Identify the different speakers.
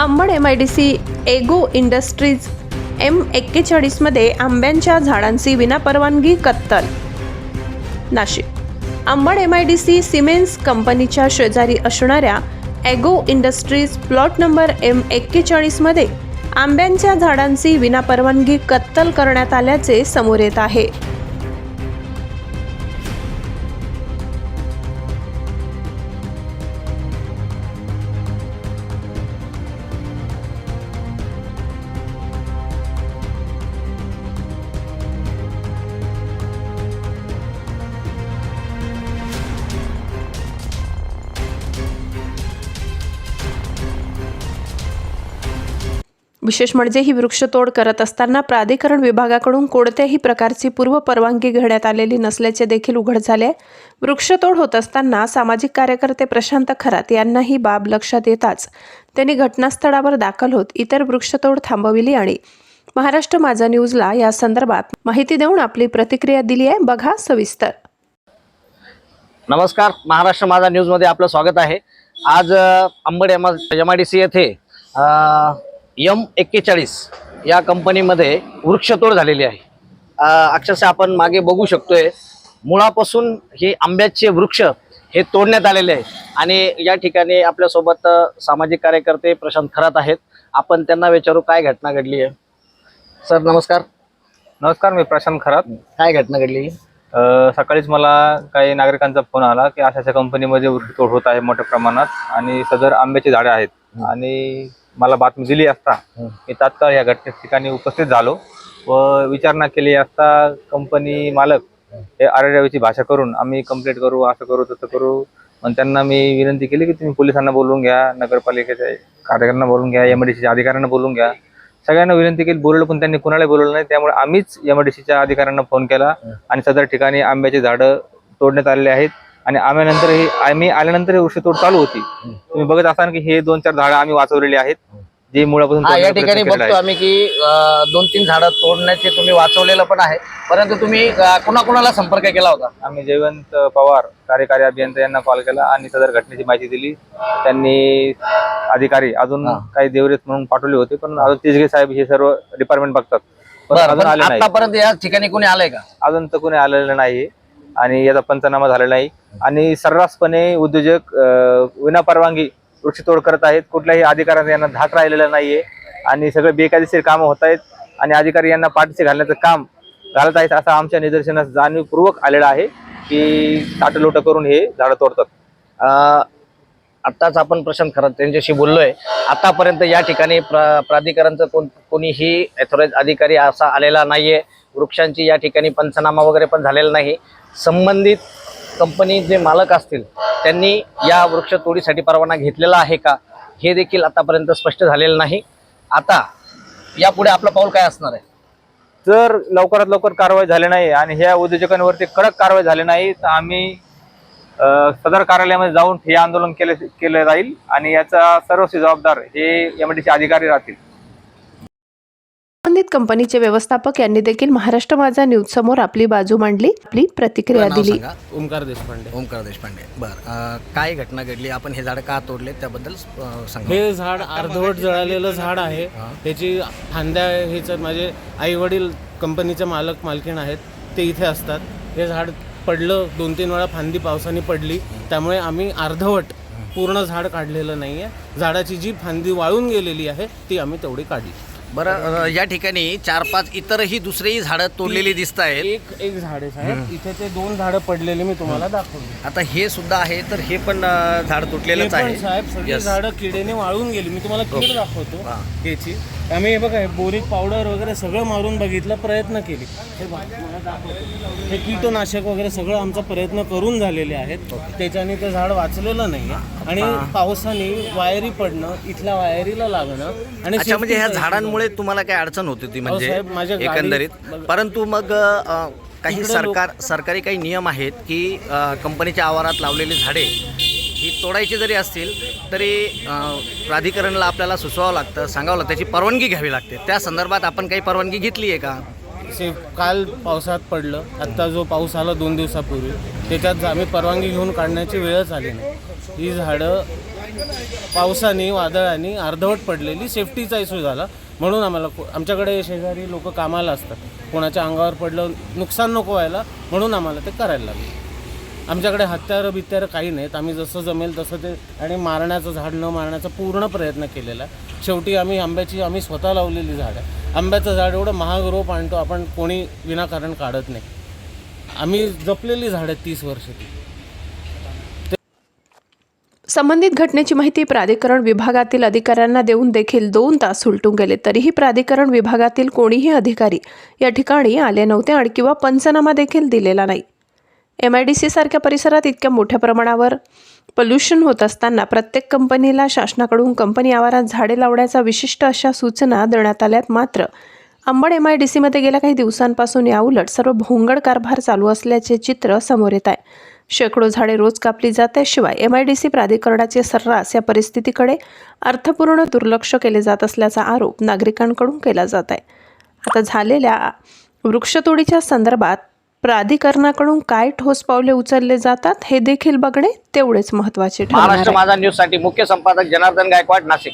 Speaker 1: Ambad M I D C Ego industries M एक्केचाळीसमध्ये आंब्यांच्या झाडांची विनापरवानगी कत्तल. Nashik. Ambad M I D C Siemens कंपनीच्या शेजारी असणाऱ्या Ego industries plot number M एक्केचाळीसमध्ये आंब्यांच्या झाडांची विनापरवानगी कत्तल करण्यात आल्याचे समोर येत आहे. विशेष म्हणजे ही वृक्षतोड करत असताना प्राधिकरण विभागाकडून कोणत्याही प्रकारची पूर्व परवानगी घेण्यात आलेली नसल्याचे देखील उघड झाले वृक्षतोड होत असताना सामाजिक कार्यकर्ते प्रशांत खरात यांना ही बाब लक्षात येताच त्यांनी घटनास्थळावर दाखल होत इतर वृक्षतोड थांबविली आणि महाराष्ट्र माझा न्यूजला या संदर्भात माहिती देऊन आपली प्रतिक्रिया दिली आहे. बघा सविस्तर.
Speaker 2: नमस्कार. महाराष्ट्र माझा न्यूजमध्ये आपलं स्वागत आहे. आज Ambad M M I D C येथे यम एक्केचाळीस या कंपनीमध्ये वृक्षतोड झालेली आहे. अक्षरशः आपण मागे बघू शकतोय मुळापासून हे आंब्याचे वृक्ष हे तोडण्यात आलेले आहे. आणि या ठिकाणी आपल्यासोबत सामाजिक कार्यकर्ते प्रशांत खरात आहेत. आपण त्यांना विचारू काय घटना घडली आहे? सर नमस्कार.
Speaker 3: नमस्कार मी प्रशांत खरात.
Speaker 2: काय घटना घडली?
Speaker 3: सकाळीच मला काही नागरिकांचा फोन आला की अशा अशा कंपनीमध्ये वृक्षतोड होत आहे मोठ्या प्रमाणात आणि सदर आंब्याची झाडे आहेत. आणि मला बातमी दिली असता मी तात्काळ या घटने ठिकाणी उपस्थित झालो व विचारणा केली असता कंपनी मालक हे. आरडावीची भाषा करून आम्ही कंप्लेंट करू असं करू तसं करू. पण त्यांना मी विनंती केली की तुम्ही पोलिसांना बोलवून घ्या नगरपालिकेच्या कार्याकाऱ्यांना बोलवून घ्या एम अधिकाऱ्यांना बोलवून घ्या. सगळ्यांना विनंती केली बोलवलं पण त्यांनी कुणाला बोलवलं नाही. त्यामुळे आम्हीच एमआयडीसीच्या अधिकाऱ्यांना फोन केला आणि सदर ठिकाणी आंब्याची झाडं तोडण्यात आलेली आहेत. आणि आम्यानंतर ही आम्ही आल्यानंतर ही वृक्षतोड चालू होती. तुम्ही बघत असाल की हे दोन चार झाडं आम्ही वाचवलेली आहेत. जे मुळापासून
Speaker 2: हा या ठिकाणी बघतो. आम्ही की दोन तीन झाडं तोडण्याचे तुम्ही वाचवलेलं पण आहे. परंतु तुम्ही कुणाकुणाला संपर्क केला होता?
Speaker 3: आम्ही जयवंत पवार कार्यकारी अभियंता यांना कॉल केला आणि सदर घटनेची माहिती दिली. त्यांनी अधिकारी अजून. काही देवरेत म्हणून पाठवले होते पण अजून तिसगे साहेब हे सर्व डिपार्टमेंट बघतात. पण अजून आले नाही.
Speaker 2: आतापर्यंत या ठिकाणी कोणी आलंय का?
Speaker 3: अजून तर कोणी आलेलं नाही आणि याचा पंचनामा झालेला नाही आणि सर्रासपणे उद्योजक विनापरवानगी वृक्षतोड करत आहेत. कुठल्याही अधिकाऱ्यांना यांना धाक राहिलेला नाहीये. आणि सगळे बेकायदेशीर कामं होत आहेत. आणि अधिकारी यांना पाठीशी घालण्याचं काम घालत आहेत असं आमच्या निदर्शनास जाणीवपूर्वक आलेलं आहे की ताटलोट करून हे झाडं तोडतात.
Speaker 2: आत्ताच आपण प्रशांत खरात त्यांच्याशी बोललोय. आतापर्यंत या ठिकाणी प्रा प्राधिकरणचं कोण कोणीही ऑथोराईज अधिकारी असा आलेला नाहीये. वृक्षांची या ठिकाणी पंचनामा वगैरे पण झालेला नाही. संबंधित कंपनी जे मालक असतील त्यांनी या वृक्ष तोडीसाठी परवाना घेतलेला आहे का? हे देखील आतापर्यंत स्पष्ट झालेलं नाही. आता यापुढे आपलं पाऊल काय असणार आहे?
Speaker 3: जर लवकरात लवकर कारवाई झाली नाही आणि ह्या उद्योजकांवरती कडक कारवाई झाली नाही तर आम्ही अ, सदर कार्यालयामध्ये जाऊन हे आंदोलन केले केलं जाईल आणि याचा सर्वस्वी जबाबदार हे एमडीसी अधिकारी राहतील.
Speaker 1: संबंधित कंपनीचे व्यवस्थापक यांनी देखील महाराष्ट्र माझा न्यूज समोर आपली बाजू मांडली आपली प्रतिक्रिया दिली.
Speaker 4: ओमकार देशपांडे.
Speaker 2: ओमकार देशपांडे. बर काय घटना घडली? आपण हे झाड का तोडले? त्याबद्दल सांगा.
Speaker 4: हे झाड अर्धवट जळालेलं झाड आहे. त्याची फांद्या ह्याच्यात माझे आई वडील कंपनीचे मालक मालकीण आहेत ते इथे असतात. हे झाड पडलं दोन तीन वेळा फांदी पावसाने पडली. त्यामुळे आम्ही अर्धवट पूर्ण झाड काढलेलं नाही आहे झाडाची जी फांदी वाळून गेलेली आहे ती आम्ही तेवढी काढली.
Speaker 2: बरं या ठिकाणी चार पाच इतरही दुसरेही झाडं तोडलेली दिसत आहेत
Speaker 4: एक एक झाड आहे साहेब. इथे ते दोन झाडं पडलेले मी तुम्हाला दाखवली
Speaker 2: आता हे सुद्धा आहे तर हे पण अ, झाड
Speaker 4: हे
Speaker 2: तुटलेलंच आहे.
Speaker 4: साहेब सगळी
Speaker 2: Yes.
Speaker 4: झाडं किडेने वाळून गेली. मी तुम्हाला कीड दाखवतो.
Speaker 2: हा.
Speaker 4: त्याची आम्ही हे बघा हे बोरिक पावडर वगैरे सगळं मारून बघितलं प्रयत्न केले. हे बघा, तुम्हाला दाखवतो. हे कीटनाशक वगैरे सगळं आमचा प्रयत्न करून झालेले आहेत. त्याच्याने ते झाड वाचलेलं नाही आणि पावसाने वायरी पडणं इथल्या वायरीला लागणं आणि
Speaker 2: अच्छा म्हणजे ह्या
Speaker 4: safety चा
Speaker 2: झाडांमुळे तुम्हाला काय अडचण होती ती म्हणजे
Speaker 4: साहेब, माझ्या गाडी-
Speaker 2: एकंदरीत? परंतु मग अ, काही
Speaker 4: इकडे लोक-
Speaker 2: सरकार सरकारी काही नियम आहेत की अ, कंपनीच्या आवारात लावलेली झाडे ही तोडायची जरी असतील तरी अ, प्राधिकरणला आपल्याला सुचवावं लागतं सांगावं लागतं त्याची परवानगी घ्यावी लागते. त्या संदर्भात आपण काही परवानगी घेतली आहे का?
Speaker 4: से काल पावसात पडलं. आत्ता जो पाऊस आला दोन दिवसापूर्वी त्याच्यात आम्ही परवानगी घेऊन काढण्याची वेळच आली नाही. ही झाडं पावसाने वादळाने अर्धवट पडलेली. सेफ्टीचा इश्यू झाला. म्हणून आम्हाला को- आमच्याकडे शेजारी लोक कामाला असतात. कोणाच्या अंगावर पडलं नुकसान नको व्हायला म्हणून आम्हाला ते करायला लागलं. आमच्याकडे हत्यारं बित्यारं काही नाहीत. आम्ही जसं जमेल तसं ते आणि मारण्याचं झाड न मारण्याचा पूर्ण प्रयत्न केलेला आहे. शेवटी आम्ही आंब्याची आम्ही स्वतः लावलेली झाड आहे. आंब्याचं झाड एवढं महाग रोप आणतो आपण कोणी विनाकारण काढत नाही. आम्ही जपलेली झाड आहेत तीस वर्ष ती
Speaker 1: संबंधित घटनेची माहिती प्राधिकरण विभागातील अधिकाऱ्यांना देऊन देखील दोन तास उलटून गेले. तरीही प्राधिकरण विभागातील कोणीही अधिकारी या ठिकाणी आले नव्हते आणि किंवा पंचनामा देखील दिलेला नाही. एम आय डी सी सारख्या परिसरात इतक्या मोठ्या प्रमाणावर पोल्युशन होत असताना प्रत्येक कंपनीला शासनाकडून कंपनी आवारात झाडे लावण्याच्या विशिष्ट अशा सूचना देण्यात आल्यात मात्र अंबड एम आय डी सीमध्ये गेल्या काही दिवसांपासून याउलट सर्व भोंगड कारभार चालू असल्याचे चित्र समोर येत आहे. शेकडो झाडे रोज कापली जाते शिवाय एम आय डी सी प्राधिकरणाचे सर्रास या परिस्थितीकडे अर्थपूर्ण दुर्लक्ष केले जात असल्याचा आरोप नागरिकांकडून केला जात आहे. आता झालेल्या वृक्षतोडीच्या संदर्भात प्राधिकरणाकडून काय ठोस पावले उचलले जातात हे देखील बघणे तेवढेच महत्त्वाचे ठरणार
Speaker 2: महाराष्ट्र माझा न्यूजसाठी मुख्य संपादक जनार्दन गायकवाड नाशिक.